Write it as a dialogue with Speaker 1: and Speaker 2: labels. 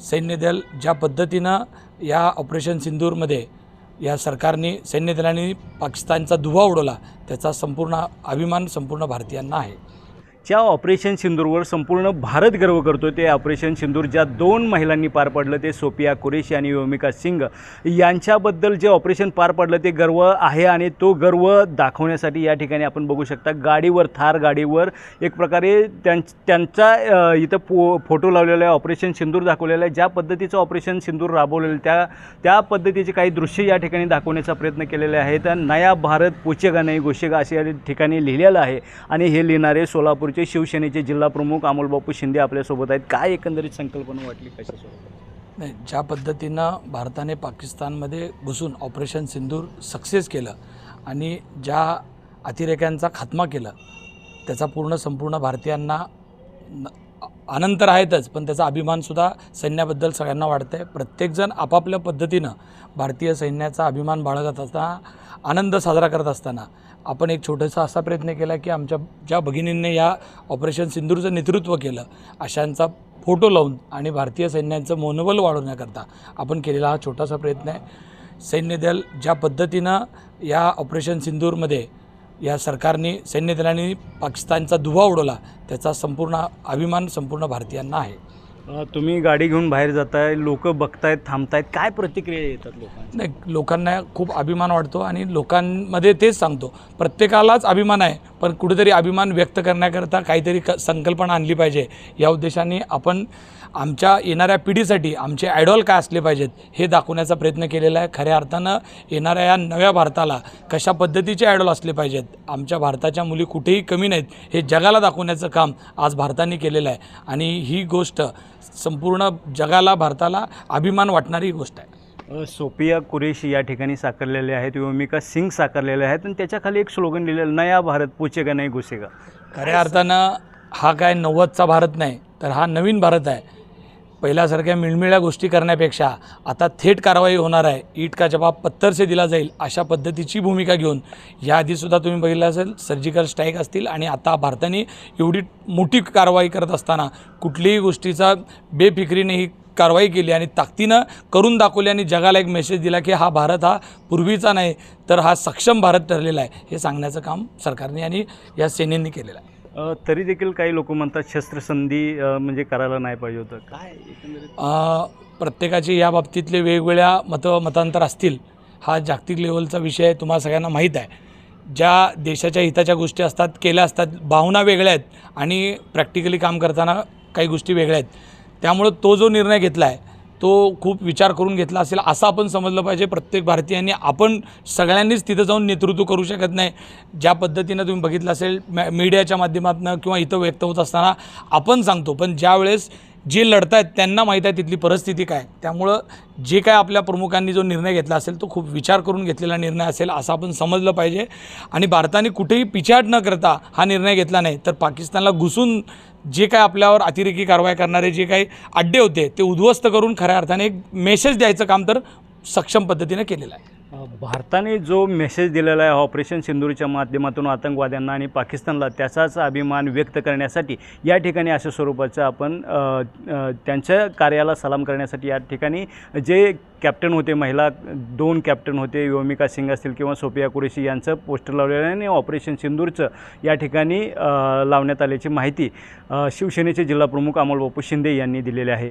Speaker 1: सैन्यदल ज्या पद्धतीनं या ऑपरेशन सिंदूरमध्ये या सरकारने सैन्यदलाने पाकिस्तानचा दुवा उडवला त्याचा संपूर्ण अभिमान संपूर्ण भारतीयांना आहे.
Speaker 2: ज्या ऑपरेशन सिंदूरवर संपूर्ण भारत गर्व करतो ते ऑपरेशन सिंदूर ज्या दोन महिलांनी पार पडलं ते सोपिया कुरेशी आणि योमिका सिंग. यांच्याबद्दल जे ऑपरेशन पार पडलं ते गर्व आहे आणि तो गर्व दाखवण्यासाठी या ठिकाणी आपण बघू शकता गाडीवर थार गाडीवर एक प्रकारे त्यां त्यांचा इथं पो फोटो लावलेला आहे ऑपरेशन सिंदूर दाखवलेला आहे. ज्या पद्धतीचं ऑपरेशन सिंदूर राबवलेलं आहे, त्या त्या पद्धतीचे काही दृश्य या ठिकाणी दाखवण्याचा प्रयत्न केलेले आहेत. नया भारत पोचेगा नाही गोशेगा असे या ठिकाणी लिहिलेलं आहे. आणि हे लिहिणारे सोलापूर सोलापूरचे शिवसेनेचे जिल्हाप्रमुख अमोलबापू शिंदे आपल्यासोबत आहेत. काय एकंदरीत संकल्पना वाटली कशासोबत?
Speaker 1: नाही ज्या पद्धतीनं भारताने पाकिस्तानमध्ये घुसून ऑपरेशन सिंदूर सक्सेस केलं आणि ज्या अतिरेक्यांचा खात्मा केला त्याचा पूर्ण संपूर्ण भारतीयांना न- आनंद तर आहेतच पण त्याचा अभिमानसुद्धा सैन्याबद्दल सगळ्यांना वाटतं आहे प्रत्येकजण आपापल्या पद्धतीनं भारतीय सैन्याचा अभिमान बाळगत असताना आनंद साजरा करत असताना आपण एक छोटासा असा प्रयत्न केला की आमच्या ज्या भगिनींनी या ऑपरेशन सिंदूरचं नेतृत्व केलं अशांचा फोटो लावून आणि भारतीय सैन्याचं मनोबल वाढवण्याकरता आपण केलेला हा छोटासा प्रयत्न आहे. सैन्यदल ज्या पद्धतीनं या ऑपरेशन सिंदूरमध्ये या सरकारने सैन्यदलाने पाकिस्तानचा दुवा उडवला. त्याचा संपूर्ण अभिमान संपूर्ण भारतीयांना आहे.
Speaker 2: तुम्ही गाडी घेऊन बाहेर जाताय लोक बघतायत थांबतायत. काय प्रतिक्रिया येतात लोकांच्या
Speaker 1: नाही लोकांना खूप अभिमान वाटतो आणि लोकांमध्ये तेच सांगतो. प्रत्येकालाच अभिमान आहे पण कुठेतरी अभिमान व्यक्त करण्याकरता काहीतरी क संकल्पना आणली पाहिजे. या उद्देशाने आपण आमच्या येणाऱ्या पिढीसाठी आमचे आयडॉल काय असले पाहिजेत हे दाखवण्याचा प्रयत्न केलेला आहे. खऱ्या अर्थानं येणाऱ्या या नव्या भारताला कशा पद्धतीचे आयडॉल असले पाहिजेत आमच्या भारताच्या मुली कुठेही कमी नाहीत हे जगाला दाखवण्याचं काम आज भारताने केलेलं आहे. आणि ही गोष्ट संपूर्ण जगाला भारताला अभिमान वाटणारी गोष्ट आहे.
Speaker 2: सोपिया कुरेशी या ठिकाणी साकारलेले आहेत योमिका सिंग साकारलेले आहेत आणि त्याच्याखाली एक स्लोगन लिहिलेलं नया भारत पोचेगा नाही घुसेगा.
Speaker 1: खऱ्या अर्थानं हा काय नव्वदचा भारत नाही तर हा नवीन भारत आहे. पहिल्यासारख्या मिळमिळ्या गोष्टी करण्यापेक्षा आता थेट कारवाई होणार आहे. ईट का जबाब पत्तर से दिला जाईल अशा पद्धतीची भूमिका घेऊन याआधीसुद्धा तुम्ही बघितलं असेल सर्जिकल स्ट्राईक असतील आणि आता भारताने एवढी मोठी कारवाई करत असताना कुठलीही गोष्टीचा बेफिक्रीने ही कारवाई केली आणि ताकदीनं करून दाखवली आणि जगाला एक मेसेज दिला की हा भारत हा पूर्वीचा नाही तर हा सक्षम भारत ठरलेला आहे हे सांगण्याचं काम सरकारने आणि या सेनेने केलेलं आहे.
Speaker 2: तरी देखील काही लोक म्हणतात शस्त्रसंधी म्हणजे करायला नाही पाहिजे होतं. काय
Speaker 1: प्रत्येकाचे या बाबतीतले वेगवेगळ्या मत मतांतर असतील हा जागतिक लेवलचा विषय आहे तुम्हाला सगळ्यांना माहीत आहे. ज्या देशाच्या हिताच्या गोष्टी असतात केल्या असतात भावना वेगळ्या आहेत आणि प्रॅक्टिकली काम करताना काही गोष्टी वेगळ्या आहेत. त्यामुळं तो जो निर्णय घेतला आहे तो खूप विचार करून घेतला असेल असं आपण समजलं पाहिजे. प्रत्येक भारतीयांनी आपण सगळ्यांनीच तिथं जाऊन नेतृत्व करू शकत नाही. ज्या पद्धतीनं तुम्ही बघितलं असेल मॅ मीडियाच्या माध्यमातून किंवा इथं व्यक्त होत असताना आपण सांगतो. पण ज्यावेळेस जे लढत आहेत त्यांना माहीत आहे तिथली परिस्थिती काय. त्यामुळं जे काय आपल्या प्रमुखांनी जो निर्णय घेतला असेल तो खूप विचार करून घेतलेला निर्णय असेल असं आपण समजलं पाहिजे. आणि भारताने कुठेही पिछाट न करता हा निर्णय घेतला नाही तर पाकिस्तानला घुसून जे काय आपल्यावर अतिरेकी कारवाई करणारे जे काही अड्डे होते ते उद्ध्वस्त करून खऱ्या अर्थाने एक मेसेज द्यायचं काम तर सक्षम पद्धतीने केलेलं आहे.
Speaker 2: भारताने जो मेसेज दिलेला आहे ऑपरेशन सिंदूरच्या माध्यमातून आतंकवाद्यांना आणि पाकिस्तानला त्याचाच अभिमान व्यक्त करण्यासाठी या ठिकाणी अशा स्वरूपाचं आपण त्यांच्या कार्याला सलाम करण्यासाठी या ठिकाणी जे कॅप्टन होते महिला दोन कॅप्टन होते योमिका सिंग असतील किंवा सोपिया कुरेशी यांचं पोस्टर लावलेलं आहे आणि ऑपरेशन सिंदूरचं या ठिकाणी लावण्यात आल्याची माहिती शिवसेनेचे जिल्हाप्रमुख अमोलबापू शिंदे यांनी दिलेली आहे.